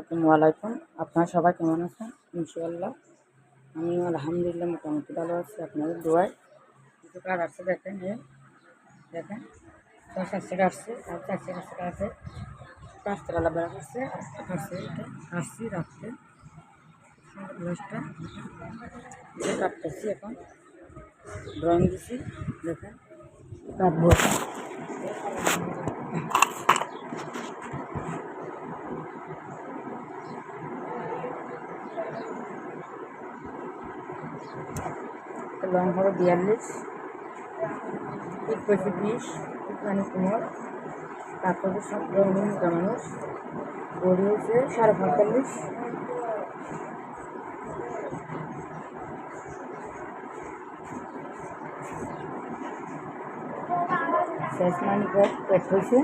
আসসালামু আলাইকুম। আপনারা সবাই কেমন আছেন? ইনশাআল্লাহ। আমি আলহামদুলিল্লাহ মোটামুটি ভালো আছি। আপনাদের দোয়ায়। কিছু কাজ আসছে দেখেন এ দেখেন। ছয় সাতশো আসছে, আর চারশো কাছে আছে। পাঁচতলা বেড়া আসছে আসছে আসছি রাখতে দশটা। কাটতেছি এখন। ড্রয়িং দিছি, দেখেন। কাটবো। লং হলো বিয়াল্লিশ হয়েছে বিশ রানী কুমার তারপরে মোটা মানুষ গড়ি হয়েছে সাড়ে পঁয়তাল্লিশ। শেষ মানি পেট পেট হয়েছে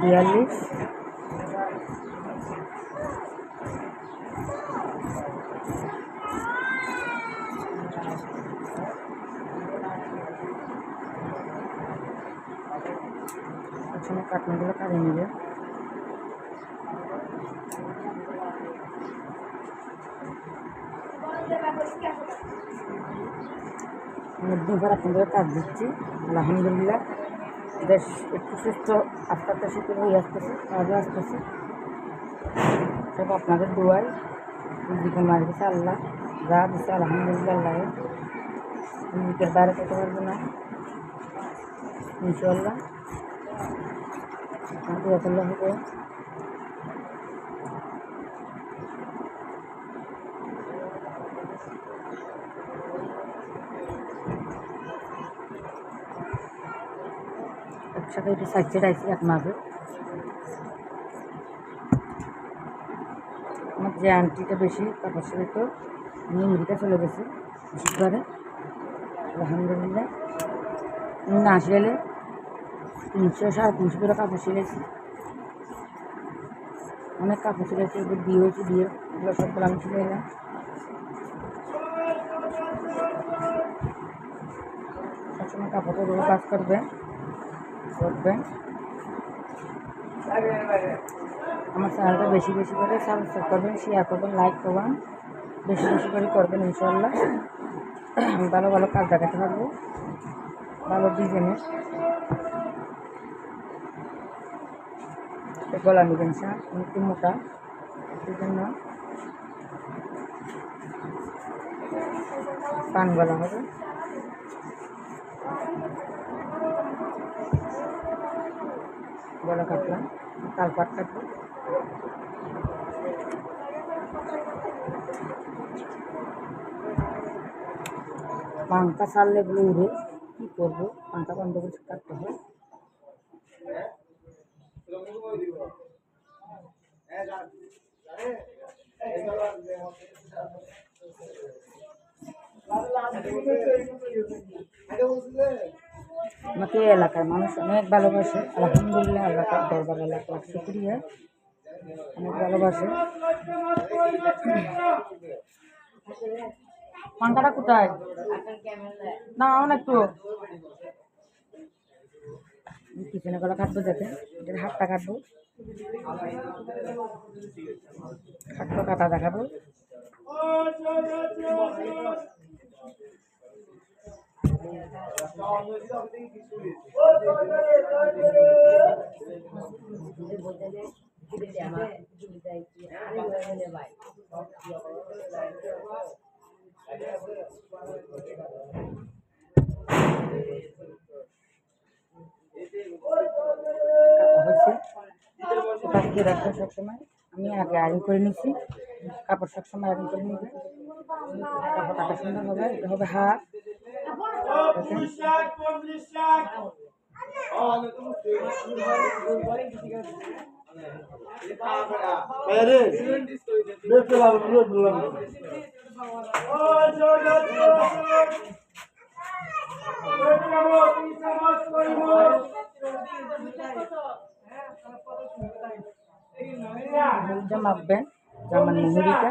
বিয়াল্লিশ। পেছনে কাটনগুলো কাটে নিবে। করে আপনাদের কাজ দিচ্ছি। আলহামদুলিল্লাহ, বেশ একটু সুস্থ, আস্তে আস্তে শীত হয়ে আসতেছে, কাজও আসতেছে। সব আপনাদের দোয়াই, জীবন মার দিচ্ছে আল্লাহ, যা দিচ্ছে আলহামদুলিল্লাহ আল্লাহ নিজের বাইরে পেতে পারব না ইনশাল্লাহ দোয়া করলে হবে একসাথে একটু আইসি, এক মাসে আমার যে আন্টিটা বেশি কাপড় সাথে তো আমি আমেরিকা চলে গেছে করে। আলহামদুলিল্লাহ। না আসলে তিনশো, সাড়ে তিনশো করে কাপড় সিলেছি অনেক কাপড় সিলেছি এবার বিয়ে হয়েছে বিয়ে এগুলো সবগুলো আমি সিলে এলাম। সবসময় কাপড় রোজ কাজ করবে করবেন আমার চ্যানেলটা বেশি বেশি করে সাবস্ক্রাইব করবেন শেয়ার করবেন লাইক করবেন, বেশি বেশি করে করবেন ইনশাল্লাহ ভালো ভালো কাজ দেখাতে পারব, ভালো ডিজাইনের গলা নেবেন, স্যার। একটু মোটা। এই জন্য পান গলা হবে। গলা কাটলাম। তালপাট কাটবো। পাঙ্কা ছাড়লে এগুলো উড়ে কী করব? পাঙ্কা বন্ধ করে কাটতে হয়। আমাকে এলাকার মানুষ অনেক ভালোবাসে। আলহামদুলিল্লাহ এলাকার দরবার এলাকা শুক্রিয়া। অনেক ভালোবাসে। পাঙ্কাটা কোথায়? না অনেক তো পিছনে গলা কাটবো যাতে। এটার হাতটা কাটবো। হাতটা কাটা দেখাবো। কাটা দিয়ে রাখব সবসময়, আমি আগে আয়রন করে নিচ্ছি কাপড় সবসময় আয়রন করে নিবি কাপড় কাটা সুন্দর হবে, এটা হবে হাত দেখেন। হলুদটা মাখবেন জামার মুহুরিটা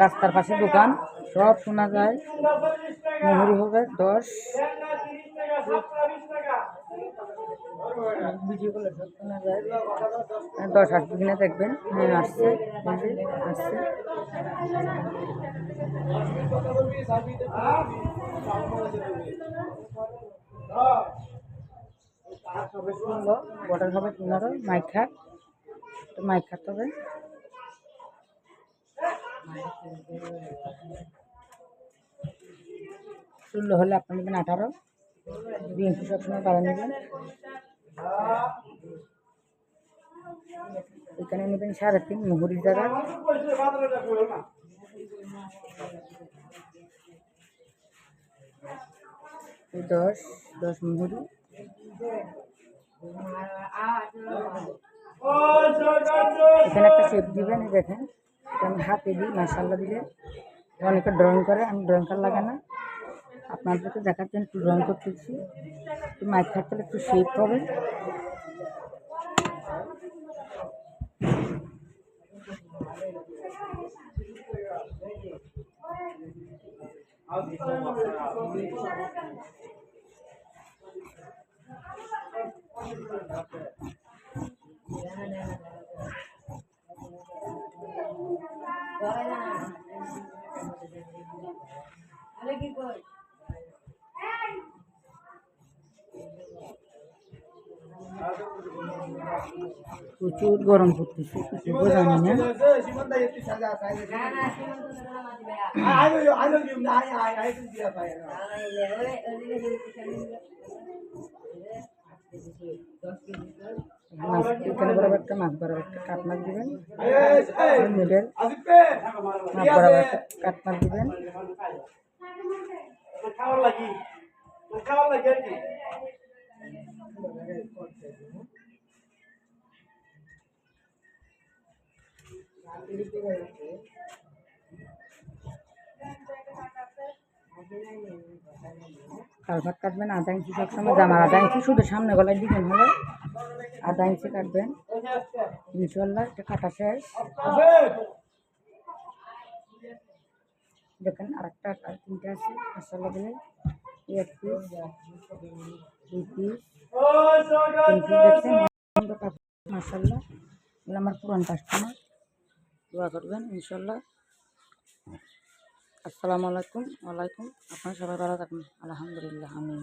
রাস্তার পাশে দোকান, সব শোনা যায়। মুহুরি হবে দশ। শোনা যায়। দশ আট দিনে দেখবেন। হ্যাঁ আসছে। এই আসছে। সবে শুনলো বটার হবে পনেরো মাইক খাট তো মাইক খাটতে হবে ষোলো হলে আপনি নেবেন আঠারো বিএনপি সবসময় বাড়া নেবেন এখানে নেবেন সাড়ে তিন মুহুরির জায়গা দশ দশ মুহুরি এখানে একটা শেপ দিবেন দেখেন। আমি হাতে দিই মাসাল্লা দিলে। অনেকে ড্রয়িং করে, আমি ড্রয়িং কার লাগে না। আপনাদেরকে দেখার জন্য একটু ড্রয়িং করতেছি। একটু মাইক থাকতে একটু শেপ হবে। প্রচুর গরম পড়তেছে, কিছু বোঝা যায় না। মাছ এখানে বরাবর একটা, মাছ বরাবর একটা কাঠ মাছ দিবেন। মিডল মাছ বরাবর একটা কাঠ মাছ দিবেন। খাওয়ার লাগি খাওয়ার লাগি আর কি কালভার কাটবেন আধা ইঞ্চি সবসময় জামার আধা ইঞ্চি শুধু সামনে গলায় দিবেন হলে। আধা ইঞ্চি কাটবেন। ইনশাল্লাহ এটা কাটা শেষ। দেখেন আর তিনটে আছে, মশলা দিলে এক পিস, দুই পিস। মাসাল্লাহ এগুলো আমার পুরান কাস্টমার দোয়া করবেন ইনশাল্লাহ আসসালামু আলাইকুম ওয়ালাইকুম। আপনারা সবাই ভালো থাকুন আলহামদুলিল্লাহ আমিন।